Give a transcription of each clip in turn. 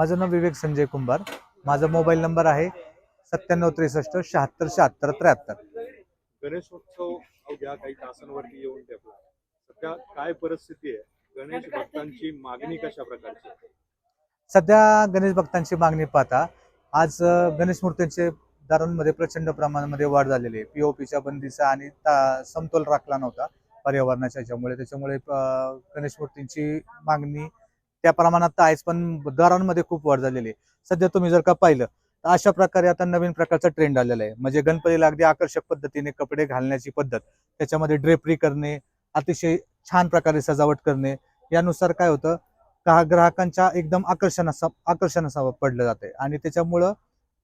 माझं नाव विवेक संजय कुंभार. माझा mobile number आहे सत्त्याण्णव त्रेसष्ट शहात्तर शहात्तर त्र्याहत्तर. गणेशोत्सव अवघ्या काही तासांवरती येऊन सध्या काय परिस्थिती आहे? गणेश भक्तांची मागणी कशा प्रकारची? सध्या गणेश भक्तांची मागणी पाहता आज गणेश मूर्तींचे दरांमध्ये प्रचंड प्रमाणामध्ये वाढ झालेली आहे. पीओपीच्या बंदीचा आणि समतोल राखला नव्हता पर्यावरणाच्या याच्यामुळे. त्याच्यामुळे गणेश मूर्तींची मागणी त्या प्रमाणात तर आहेच पण दरांमध्ये खूप वाढ झालेली आहे. सध्या तुम्ही जर का पाहिलं तर अशा प्रकारे आता नवीन प्रकारचा ट्रेंड आलेला आहे. म्हणजे गणपतीला अगदी आकर्षक पद्धतीने कपडे घालण्याची पद्धत त्याच्यामध्ये ड्रेपरी करणे अतिशय छान प्रकारे सजावट करणे यानुसार काय होतं का ग्राहकांच्या एकदम आकर्षणाचा आकर्षणाचा पडलं जाते आणि त्याच्यामुळं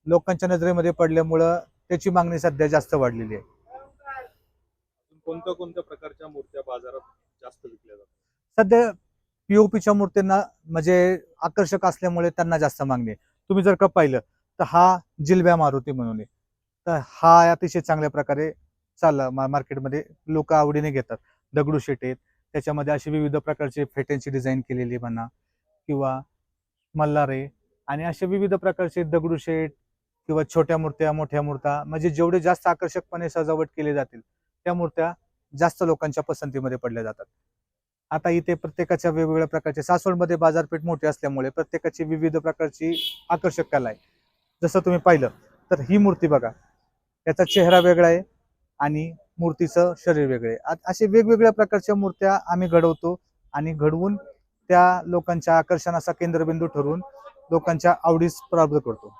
लोकांच्या नजरेमध्ये पडल्यामुळं त्याची मागणी सध्या जास्त वाढलेली आहे. कोणत्या कोणत्या प्रकारच्या मूर्त्या बाजारात जास्त विकल्या जातात? सध्या पीओपीच्या मूर्तींना म्हणजे आकर्षक असल्यामुळे त्यांना जास्त मागणी तुम्ही जर का पाहिलं तर हा जिलब्या मारुती म्हणून तर हा अतिशय चांगल्या प्रकारे चालला मा मार्केटमध्ये लोक आवडीने घेतात. दगडूशेट आहेत. त्याच्यामध्ये अशी विविध प्रकारचे फेट्यांची डिझाईन केलेली म्हणा किंवा मल्हारे आणि असे विविध प्रकारचे दगडूशेठ किंवा छोट्या मूर्त्या मोठ्या मूर्त्या म्हणजे जेवढे जास्त आकर्षकपणे सजावट केली जातील त्या मूर्त्या जास्त लोकांच्या पसंतीमध्ये पडल्या जातात. आता इथे प्रत्येकाच्या वेगवेगळ्या प्रकारचे सासवडमध्ये बाजारपेठ मोठी असल्यामुळे प्रत्येकाची विविध प्रकारची आकर्षक कला आहे. जसं तुम्ही पाहिलं तर ही मूर्ती बघा. त्याचा चेहरा वेगळा आहे आणि मूर्तीचं शरीर वेगळे आहे. असे वेगवेगळ्या प्रकारच्या मूर्त्या आम्ही घडवतो आणि घडवून त्या लोकांच्या आकर्षणाचा केंद्रबिंदू ठरवून लोकांच्या आवडीस प्राप्त करतो.